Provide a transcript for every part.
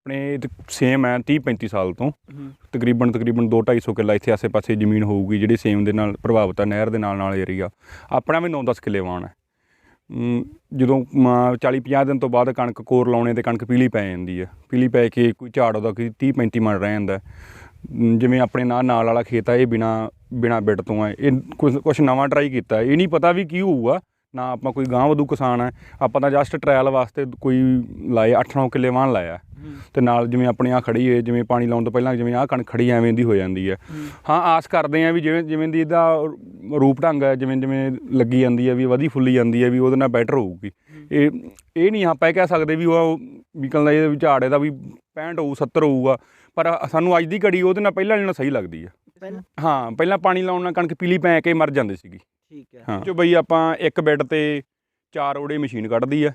ਆਪਣੇ ਸੇਮ ਹੈ 30 35 ਸਾਲ ਤੋਂ। ਤਕਰੀਬਨ ਤਕਰੀਬਨ 2 250 ਕਿੱਲਾ ਇੱਥੇ ਆਸੇ-ਪਾਸੇ ਜ਼ਮੀਨ ਹੋਊਗੀ ਜਿਹੜੀ ਸੇਮ ਦੇ ਨਾਲ ਪ੍ਰਭਾਵਿਤ ਹੈ ਨਹਿਰ ਦੇ ਨਾਲ ਨਾਲ ਏਰੀਆ ਆਪਣਾ ਵੀ 9-10 ਕਿੱਲੇ ਵਾਣ ਹੈ। ਜਦੋਂ 40-50 ਦਿਨ ਤੋਂ ਬਾਅਦ ਕਣਕ ਕੋਰ ਲਾਉਣੇ ਤੇ ਕਣਕ ਪੀਲੀ ਪੈ ਜਾਂਦੀ ਹੈ। ਪੀਲੀ ਪੈ ਕੇ ਕੋਈ ਝਾੜ ਉਹਦਾ ਕੋਈ 30-35 ਮਣ ਰਹਿ ਜਾਂਦਾ ਜਿਵੇਂ ਆਪਣੇ ਨਾਲ ਨਾਲ ਵਾਲਾ ਖੇਤ ਆ ਇਹ ਬਿਨਾ ਬਿਨਾ ਬਿੱਡ ਤੋਂ ਹੈ ਇਹ ਕੁਝ ਕੁਝ ਨਵਾਂ ਟਰਾਈ ਕੀਤਾ। ਇਹ ਨਹੀਂ ਪਤਾ ਵੀ ਕੀ ਹੋਊਗਾ। ਨਾ ਆਪਾਂ ਕੋਈ ਗਾਂ ਵਧੂ ਕਿਸਾਨ ਹੈ ਆਪਾਂ ਤਾਂ ਜਸਟ ਟ੍ਰਾਇਲ ਵਾਸਤੇ ਕੋਈ ਲਾਏ 8-9 ਕਿੱਲੇ ਵਾਣ ਲਾਇਆ। ਤੇ ਨਾਲ ਜਿਵੇਂ ਆਪਣੇ ਆ ਖੜੀ ਹੈ ਜਿਵੇਂ ਪਾਣੀ ਲਾਉਣ ਤੋਂ ਪਹਿਲਾਂ ਜਿਵੇਂ ਆਹ ਕਣਕ ਖੜੀ ਐਵੇਂ ਦੀ ਹੋ ਜਾਂਦੀ ਹੈ। ਹਾਂ। ਆਸ ਕਰਦੇ ਆ ਵੀ ਜਿਵੇਂ ਜਿਵੇਂ ਦੀ ਇਹਦਾ ਰੂਪ ਢੰਗ ਹੈ ਜਿਵੇਂ ਜਿਵੇਂ ਲੱਗੀ ਜਾਂਦੀ ਹੈ ਵੀ ਵਧੀ ਫੁੱਲੀ ਜਾਂਦੀ ਹੈ ਵੀ ਉਹਦੇ ਨਾਲ ਬੈਟਰ ਹੋਊਗੀ। ਇਹ ਇਹ ਨਹੀਂ ਆਪਾਂ ਇਹ ਕਹਿ ਸਕਦੇ ਵੀ ਉਹ ਵਿਕਲ ਦਾ ਇਹਦੇ ਵਿੱਚ ਝਾੜ ਇਹਦਾ ਵੀ 65 ਹੋਊ 70 ਹੋਊਗਾ ਪਰ ਸਾਨੂੰ ਅੱਜ ਦੀ ਘੜੀ ਉਹਦੇ ਨਾਲ ਪਹਿਲਾਂ ਨਾਲੋਂ ਸਹੀ ਲੱਗਦੀ ਹੈ। ਪਹਿਲਾਂ? ਹਾਂ ਪਹਿਲਾਂ ਪਾਣੀ ਲਾਉਣ ਨਾਲ ਕਣਕ ਪੀਲੀ ਪੈ ਕੇ ਮਰ ਜਾਂਦੀ ਸੀਗੀ। ਠੀਕ ਹੈ। ਹਾਂ। ਜੋ ਬਈ ਆਪਾਂ ਇੱਕ ਬੈੱਡ ਤੇ ਚਾਰ ਓੜੇ ਮਸ਼ੀਨ ਕੱਢਦੀ ਆ।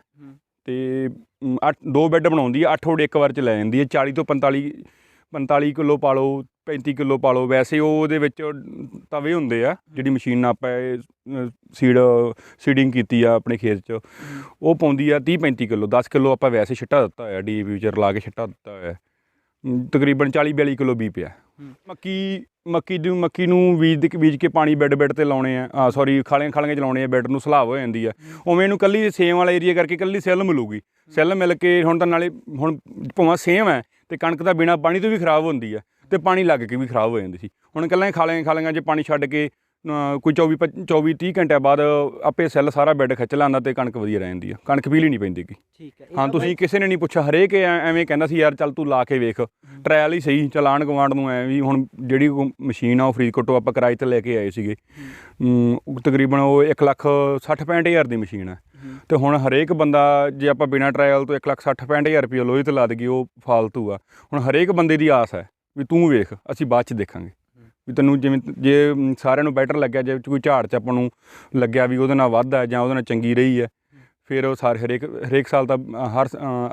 ਤੇ ਅੱਠ ਦੋ ਬੈੱਡ ਬਣਾਉਂਦੀ ਆ ਅੱਠ ਓੜੇ ਇੱਕ ਵਾਰ ਚ ਲੈ ਜਾਂਦੀ ਹੈ 40 ਤੋਂ 45 45 ਕਿਲੋ ਪਾ ਲਓ 35 ਕਿਲੋ ਪਾ ਲਓ ਵੈਸੇ ਉਹ ਉਹਦੇ ਵਿੱਚ ਤਵੇ ਹੁੰਦੇ ਆ ਜਿਹੜੀ ਮਸ਼ੀਨ ਨਾਲ ਆਪਾਂ ਸੀਡ ਸੀਡਿੰਗ ਕੀਤੀ ਆ ਆਪਣੇ ਖੇਤ 'ਚ। ਉਹ ਪਾਉਂਦੀ ਆ 30 35 ਕਿਲੋ 10 ਕਿਲੋ ਆਪਾਂ ਵੈਸੇ ਛਿੱਟਾ ਦਿੱਤਾ ਹੋਇਆ ਡੀਏਪੀ ਚ ਰਲਾ ਕੇ ਛਿੱਟਾ ਦਿੱਤਾ ਹੋਇਆ। ਤਕਰੀਬਨ 40 42 ਕਿਲੋ ਬੀ ਪਿਆ। ਮੱਕੀ ਮੱਕੀ ਨੂੰ ਮੱਕੀ ਨੂੰ ਬੀਜ ਦੇ ਬੀਜ ਕੇ ਪਾਣੀ ਬੈੱਡ ਬੈੱਡ ਤੇ ਲਾਉਣੇ ਆ। ਸੌਰੀ ਖਾਲੀਆਂ ਖਾਲੀਆਂ ਚ ਲਾਉਣੇ ਆ ਬੈੱਡ ਨੂੰ ਸਲਾਬ ਹੋ ਜਾਂਦੀ ਆ। ਉਵੇਂ ਇਹਨੂੰ ਕੱਲੀ ਸੇਮ ਵਾਲਾ ਏਰੀਆ ਕਰਕੇ ਕੱਲੀ ਸੈੱਲ ਮਿਲੂਗੀ। ਸੈੱਲ ਮਿਲ ਕੇ ਹੁਣ ਤਾਂ ਨਾਲੇ ਹੁਣ ਭਾਵੇਂ ਸੇਮ ਹੈ ਤੇ ਕਣਕ ਤਾਂ ਬਿਨਾ ਪਾਣੀ ਤੋਂ ਵੀ ਖਰਾਬ ਹੁੰਦੀ ਆ ਤੇ ਪਾਣੀ ਲੱਗ ਕੇ ਵੀ ਖਰਾਬ ਹੋ ਜਾਂਦੀ ਸੀ। ਹੁਣ ਕੱਲਾਂ ਖਾਲੀਆਂ ਖਾਲੀਆਂ 'ਚ ਪਾਣੀ ਛੱਡ ਕੇ ਕੋਈ 24 25 24 30 ਘੰਟਿਆਂ ਬਾਅਦ ਆਪੇ ਸੈੱਲ ਸਾਰਾ ਬੈੱਡ ਖਿੱਚ ਲੈਂਦਾ ਤੇ ਕਣਕ ਵਧੀਆ ਰਹਿ ਜਾਂਦੀ ਆ। ਕਣਕ ਪੀਲੀ ਨਹੀਂ ਪੈਂਦੀ ਗੀ। ਠੀਕ ਹੈ ਹਾਂ ਤੁਸੀਂ ਕਿਸੇ ਨੇ ਨਹੀਂ ਪੁੱਛਿਆ ਹਰੇਕ ਐਵੇਂ ਕਹਿੰਦਾ ਸੀ ਯਾਰ ਚੱਲ ਤੂੰ ਲਾ ਕੇ ਵੇਖ ਟਰਾਇਲ ਹੀ ਸਹੀ ਚਲਾਣ ਗਵਾਂਡ ਨੂੰ ਐ ਵੀ ਹੁਣ ਜਿਹੜੀ ਮਸ਼ੀਨ ਆ ਉਹ ਫਰੀਦਕੋਟ ਤੋਂ ਆਪਾਂ ਕਿਰਾਏ ਤੇ ਲੈ ਕੇ ਆਏ ਸੀਗੇ। ਤਕਰੀਬਨ ਉਹ 1 ਲੱਖ 60 65 ਹਜ਼ਾਰ ਦੀ ਮਸ਼ੀਨ ਹੂੰ। ਤੇ ਹੁਣ ਹਰੇਕ ਬੰਦਾ ਜੇ ਆਪਾਂ ਬਿਨਾ ਟਰਾਇਲ ਤੋਂ 1 ਲੱਖ 60 65 ਹਜ਼ਾਰ ਰੁਪਏ ਲੋਹੇ ਤੇ ਲਾ ਦਈਏ ਉਹ ਫਾਲਤੂ ਆ। ਹੁਣ ਹਰੇਕ ਬੰਦੇ ਦੀ ਆਸ ਹੈ ਵੀ ਤੂੰ ਵੇਖ ਅਸੀਂ ਬਾਅਦ ਚ ਦੇਖਾਂਗੇ। ਵੀ ਤੈਨੂੰ ਜਿਵੇਂ ਜੇ ਸਾਰਿਆਂ ਨੂੰ ਬੈਟਰ ਲੱਗਿਆ ਜੇ ਕੋਈ ਝਾੜ ਚ ਆਪਾਂ ਨੂੰ ਲੱਗਿਆ ਵੀ ਉਹਦੇ ਨਾਲ ਵੱਧ ਹੈ ਜਾਂ ਉਹਦੇ ਨਾਲ ਚੰਗੀ ਰਹੀ ਹੈ ਫਿਰ ਉਹ ਸਾਰੇ ਹਰੇਕ ਹਰੇਕ ਸਾਲ ਤਾਂ ਹਰ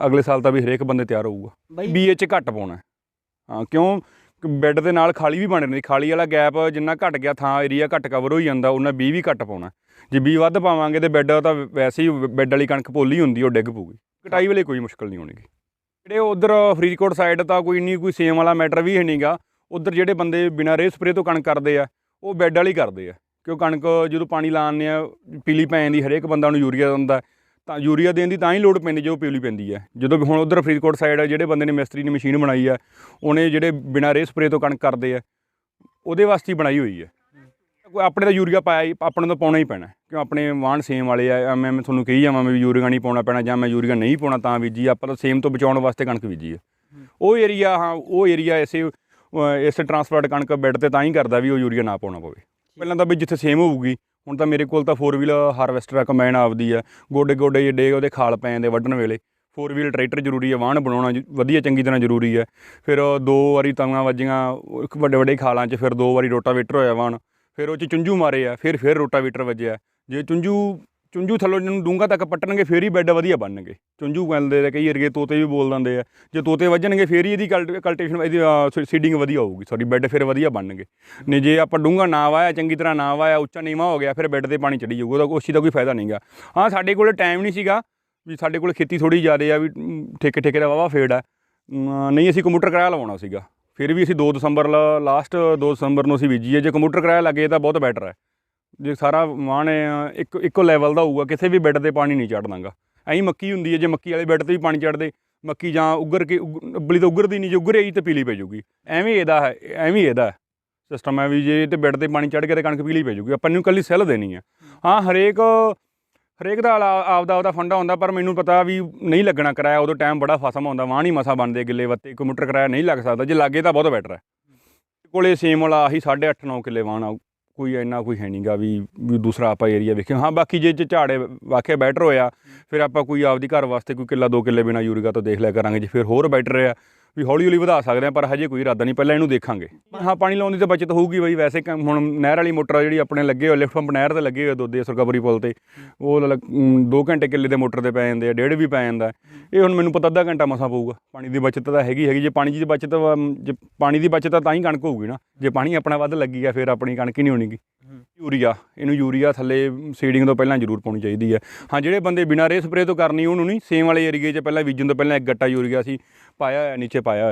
ਅਗਲੇ ਸਾਲ ਤਾਂ ਵੀ ਹਰੇਕ ਬੰਦੇ ਤਿਆਰ ਹੋਊਗਾ। ਬਈ ਬੀਏ ਚ ਘੱਟ ਪਾਉਣਾ ਹੈ। ਕਿਉਂ? ਬੈੱਡ ਦੇ ਨਾਲ ਖਾਲੀ ਵੀ ਬਣ ਰਹੀ ਖਾਲੀ ਵਾਲਾ ਗੈਪ ਜਿੰਨਾ ਘਟ ਗਿਆ ਥਾਂ ਏਰੀਆ ਘੱਟ ਕਵਰ ਹੋਈ ਜਾਂਦਾ ਉਹਨਾਂ ਬੀ ਵੀ ਘੱਟ ਪਾਉਣਾ ਜੇ ਬੀ ਵੱਧ ਪਾਵਾਂਗੇ ਤੇ ਬੈੱਡ ਤਾਂ ਵੈਸੇ ਹੀ ਬੈੱਡ ਵਾਲੀ ਕਣਕ ਪੋਲੀ ਹੁੰਦੀ ਉਹ ਡਿੱਗ ਪਊਗੀ। ਕਟਾਈ ਵੇਲੇ ਕੋਈ ਮੁਸ਼ਕਲ ਨਹੀਂ ਹੋਣਗੀ ਜਿਹੜੇ ਉਧਰ ਫਰੀਦਕੋਟ ਸਾਈਡ ਤਾਂ ਕੋਈ ਨਹੀਂ ਕੋਈ ਸੇਮ ਵਾਲਾ ਮੈਟਰ ਵੀ ਹੈ ਨਹੀਂਗਾ ਉਧਰ ਜਿਹੜੇ ਬੰਦੇ ਬਿਨਾਂ ਰੇ ਸਪਰੇ ਤੋਂ ਕਣਕ ਕਰਦੇ ਆ ਉਹ ਬੈੱਡ ਵਾਲੀ ਕਰਦੇ ਆ। ਕਿਉਂ ਕਣਕ ਜਦੋਂ ਪਾਣੀ ਲਾਉਂਦੇ ਆ ਪੀਲੀ ਪੈ ਜਾਂਦੀ ਹਰੇਕ ਬੰਦਾ ਨੂੰ ਯੂਰੀਆ ਦਿੰਦਾ ਤਾਂ ਯੂਰੀਆ ਦੇਣ ਦੀ ਤਾਂ ਹੀ ਲੋੜ ਪੈਂਦੀ ਜੋ ਪੀਲੀ ਪੈਂਦੀ ਹੈ ਜਦੋਂ ਵੀ ਹੁਣ ਉਧਰ ਫਰੀਦਕੋਟ ਸਾਈਡ ਜਿਹੜੇ ਬੰਦੇ ਨੇ ਮਿਸਤਰੀ ਨੇ ਮਸ਼ੀਨ ਬਣਾਈ ਆ ਉਹਨੇ ਜਿਹੜੇ ਬਿਨਾਂ ਰੇ ਸਪਰੇ ਤੋਂ ਕਣਕ ਕਰਦੇ ਆ ਉਹਦੇ ਵਾਸਤੇ ਹੀ ਬਣਾਈ ਹੋਈ ਹੈ ਕੋਈ ਆਪਣੇ ਤਾਂ ਯੂਰੀਆ ਪਾਇਆ ਹੀ ਆਪਣੇ ਤਾਂ ਪਾਉਣਾ ਹੀ ਪੈਣਾ। ਕਿਉਂ ਆਪਣੇ ਵਾਹਣ ਸੇਮ ਵਾਲੇ ਆ ਮੈਂ ਤੁਹਾਨੂੰ ਕਹੀ ਜਾਵਾਂ ਮੈਂ ਵੀ ਯੂਰੀਆ ਨਹੀਂ ਪਾਉਣਾ ਪੈਣਾ ਜਾਂ ਮੈਂ ਯੂਰੀਆ ਨਹੀਂ ਪਾਉਣਾ ਤਾਂ ਬੀਜੀ ਆਪਾਂ ਤਾਂ ਸੇਮ ਤੋਂ ਬਚਾਉਣ ਵਾਸਤੇ ਕਣਕ ਬੀਜੀ ਹੈ। ਉਹ ਏਰੀਆ ਹਾਂ ਉਹ ਏਰੀਆ ਐਸੇ ਇਸ ਟਰਾਂਸਪੋਰਟ ਕਣਕ ਬੈੱਡ ਤੇ ਤਾਂ ਹੀ ਕਰਦਾ ਵੀ ਉਹ ਯੂਰੀਆ ਨਾ ਪਾਉਣਾ ਪਵੇ। ਪਹਿਲਾਂ ਤਾਂ ਵੀ ਜਿੱਥੇ ਸੇਮ ਹੋਊਗੀ ਹੁਣ ਤਾਂ ਮੇਰੇ ਕੋਲ ਤਾਂ 4 ਵੀਲ ਹਾਰਵੈਸਟਰ ਆ ਕੰਬਾਈਨ ਆਪਦੀ ਆ। ਗੋਡੇ ਗੋਡੇ ਜਿਹੜੇ ਉਹਦੇ ਖਾਲ ਪੈ ਜਾਂਦੇ ਵੱਢਣ ਵੇਲੇ। 4 ਵੀਲ ਟਰੈਕਟਰ ਜ਼ਰੂਰੀ ਹੈ ਵਾਹਣ ਬਣਾਉਣਾ ਵਧੀਆ ਚੰਗੀ ਤਰ੍ਹਾਂ ਜ਼ਰੂਰੀ ਹੈ ਫਿਰ ਦੋ ਵਾਰੀ ਤੰਗਾਂ ਵੱਜੀਆਂ ਵੱਡੇ ਵੱਡੇ ਖਾਲਾਂ 'ਚ ਫਿਰ ਦੋ ਵਾਰੀ ਰੋਟਾਵੇਟਰ ਹੋਇਆ ਵਾਹਣ। ਫਿਰ ਉਹ 'ਚ ਚੁੰਝੂ ਮਾਰੇ ਆ ਫਿਰ ਫਿਰ ਰੋਟਾਵੇਟਰ ਵੱਜਿਆ। ਜੇ ਚੁੰਝੂ ਚੁੰਝੂ ਥੱਲੋਂ ਜਿਹਨੂੰ ਡੂੰਘਾ ਤੱਕ ਪੱਟਣਗੇ, ਫੇਰ ਹੀ ਬੈੱਡ ਵਧੀਆ ਬਣਨਗੇ। ਚੁੰਝੂ ਕਹਿੰਦੇ ਆ ਕਈ ਏਰੀਏ ਤੋਤੇ ਵੀ ਬੋਲ ਦਿੰਦੇ ਆ। ਜੇ ਤੋਤੇ ਵੱਜਣਗੇ, ਫੇਰ ਹੀ ਇਹਦੀ ਕਲਟੀਵੇਸ਼ਨ ਇਹਦੀ ਸੀਡਿੰਗ ਵਧੀਆ ਹੋਊਗੀ। ਸੌਰੀ ਬੈੱਡ ਫਿਰ ਵਧੀਆ ਬਣਨਗੇ। ਨਹੀਂ, ਜੇ ਆਪਾਂ ਡੂੰਘਾ ਨਾ ਵਾਇਆ, ਚੰਗੀ ਤਰ੍ਹਾਂ ਨਾ ਵਾਇਆ, ਉੱਚਾ ਨੀਵਾਂ ਹੋ ਗਿਆ, ਫਿਰ ਬੈੱਡ ਤੇ ਪਾਣੀ ਚੜੀ ਜਾਊਗਾ। ਉਹਦਾ ਉਸ ਚੀਜ਼ ਦਾ ਕੋਈ ਫਾਇਦਾ ਨਹੀਂਗਾ। ਹਾਂ, ਸਾਡੇ ਕੋਲ ਟਾਈਮ ਨਹੀਂ ਸੀਗਾ ਵੀ ਸਾਡੇ ਕੋਲ ਖੇਤੀ ਥੋੜੀ ਜ਼ਿਆਦਾ ਆ, ਵੀ ਠੇਕੇ ਠੇਕੇ ਦਾ ਵਾਵਾ ਫੇੜ ਆ। ਨਹੀਂ, ਅਸੀਂ ਕੰਪਿਊਟਰ ਕਿਰਾਇਆ ਲਵਾਉਣਾ ਸੀਗਾ। ਫਿਰ ਵੀ ਅਸੀਂ 2 ਦਸੰਬਰ ਲਾਸਟ 2 ਦਸੰਬਰ ਨੂੰ ਅਸੀਂ ਬੀਜੀਏ ਜੇ ਕੰਪਿਊਟਰ ਕਿਰਾਇਆ ਲੱਗੇ ਤਾਂ ਬਹੁਤ ਬੈਟਰ ਹੈ ਜੇ ਸਾਰਾ ਮਾਣ ਇੱਕ, ਇੱਕੋ ਲੈਵਲ ਦਾ ਹੋਊਗਾ, ਕਿਸੇ ਵੀ ਬੈੱਡ ਤੇ ਪਾਣੀ ਨਹੀਂ ਚੜਨਾਗਾ ਐਂ ਮੱਕੀ ਹੁੰਦੀ ਹੈ, ਜੇ ਮੱਕੀ ਵਾਲੇ ਬੈੱਡ ਤੇ ਵੀ ਪਾਣੀ ਚੜਦੇ ਮੱਕੀ ਜਾਂ ਉੱਗਰ ਕੇ, ਉੱਗ- ਉੱਬਲੀ ਤਾਂ ਉੱਗਰਦੀ ਨਹੀਂ, ਜੇ ਉੱਗਰ ਆਈ ਤੇ ਪੀਲੀ ਪੈ ਜਾਊਗੀ। ਐਵੇਂ ਇਹਦਾ ਹੈ, ਐਵੇਂ ਇਹਦਾ ਸਿਸਟਮ ਹੈ ਵੀ ਜੇ ਤੇ ਬੈੱਡ ਤੇ ਪਾਣੀ ਚੜ ਗਿਆ ਤੇ ਕਣਕ ਪੀਲੀ ਪੈ ਜਾਊਗੀ, ਆਪਾਂ ਨੂੰ ਇਕੱਲੀ ਸੈੱਲ ਦੇਣੀ ਹੈ। ਹਾਂ, ਹਰੇਕ ਹਰੇਕ ਦਾ ਆਲਾ- ਆਪਦਾ ਆਪਦਾ ਫੰਡਾ ਹੁੰਦਾ, ਪਰ ਮੈਨੂੰ ਪਤਾ ਵੀ ਨਹੀਂ ਲੱਗਣਾ ਕਿਰਾਇਆ, ਉਦੋਂ ਟਾਈਮ ਬੜਾ ਫਸਮ ਹੁੰਦਾ ਵਾਹ ਨਹੀਂ ਮਸਾ ਬਣਦੇ ਗਿੱਲੇ ਵੱਤੇ ਕੰਪਿਊਟਰ ਕਿਰਾਇਆ ਨਹੀਂ ਲੱਗ ਸਕਦਾ, ਜੇ ਲੱਗੇ ਤਾਂ ਬਹੁਤ ਬੈਟਰ ਹੈ। ਕੋਲੇ ਸੇਮ ਵਾਲਾ, ਆਹੀ 8.5 9 ਕਿੱਲੇ ਵਾਹਣ ਆ ਕੋਈ ਇੰਨਾ ਕੋਈ ਹੈ ਨਹੀਂਗਾ ਵੀ ਵੀ ਦੂਸਰਾ ਆਪਾਂ ਏਰੀਆ ਵੇਖੇ ਹਾਂ, ਬਾਕੀ ਜੇ ਜੇ ਝਾੜੇ ਵਾਕਿਆ ਬੈਟਰ ਹੋਇਆ, ਫਿਰ ਆਪਾਂ ਕੋਈ ਆਪਦੀ ਘਰ ਵਾਸਤੇ ਕੋਈ ਕਿੱਲਾ ਦੋ ਕਿੱਲੇ ਬਿਨਾ ਯੂਰੀਆ ਤੋਂ ਦੇਖ ਲਿਆ ਕਰਾਂਗੇ, ਜੇ ਫਿਰ ਹੋਰ ਬੈਟਰ ਆ। ਵੀ ਹੌਲੀ ਹੌਲੀ ਵਧਾ ਸਕਦੇ ਆ ਪਰ ਹਜੇ ਕੋਈ ਇਰਾਦਾ ਨਹੀਂ, ਪਹਿਲਾਂ ਇਹਨੂੰ ਦੇਖਾਂਗੇ। ਹਾਂ, ਪਾਣੀ ਲਾਉਣ ਦੀ ਤਾਂ ਬਚਤ ਹੋਊਗੀ ਬਈ, ਵੈਸੇ ਕ- ਹੁਣ ਨਹਿਰ ਵਾਲੀ ਮੋਟਰ ਆ ਜਿਹੜੀ ਆਪਣੇ ਲੱਗੇ ਹੋਏ, ਲਿਫਟ ਪੰਪ ਨਹਿਰ ਤੇ ਲੱਗੇ ਹੋਏ ਦੋਦੇ ਸਰਕਾਰੀ ਪੁਲ ਤੇ। ਉਹ 2 ਘੰਟੇ ਕਿੱਲੇ ਦੇ ਮੋਟਰ ਤੇ ਪੈ ਜਾਂਦੇ ਆ, ਡੇਢ ਵੀ ਪੈ ਜਾਂਦਾ। ਇਹ ਹੁਣ ਮੈਨੂੰ ਪਤਾ ਅੱਧਾ ਘੰਟਾ ਮਸਾ ਪਊਗਾ। ਪਾਣੀ ਦੀ ਬਚਤ ਤਾਂ ਹੈਗੀ ਹੈਗੀ, ਜੇ ਪਾਣੀ ਦੀ ਬਚਤ ਜੇ ਪਾਣੀ ਦੀ ਬਚਤ ਆ ਤਾਂ ਹੀ ਕਣਕ ਹੋਊਗੀ ਨਾ। ਜੇ ਪਾਣੀ ਆਪਣਾ ਵੱਧ ਲੱਗੀ ਗਿਆ ਫਿਰ ਆਪਣੀ ਕਣਕ ਹੀ ਨਹੀਂ ਹੋਣੀਗੀ ਯੂਰੀਆ, ਇਹਨੂੰ ਯੂਰੀਆ ਥੱਲੇ ਸੀਡਿੰਗ ਤੋਂ ਪਹਿਲਾਂ ਜ਼ਰੂਰ ਪਾਉਣੀ ਚਾਹੀਦੀ ਹੈ। ਹਾਂ, ਜਿਹੜੇ ਬੰਦੇ ਬਿਨਾਂ ਰੇ ਸਪਰੇ ਤੋਂ ਕਰਨੀ ਉਹਨੂੰ ਨਹੀਂ ਸੇਮ ਵਾਲੇ ਏਰੀਏ 'ਚ ਪਹਿਲਾਂ ਬੀਜਣ ਤੋਂ ਪਹਿਲਾਂ ਇੱਕ ਗੱਟਾ ਯੂਰੀਆ ਸੀ, ਪਾਇਆ ਹੋਇਆ, ਨੀਚੇ ਪਾਇਆ ਹੋਇਆ।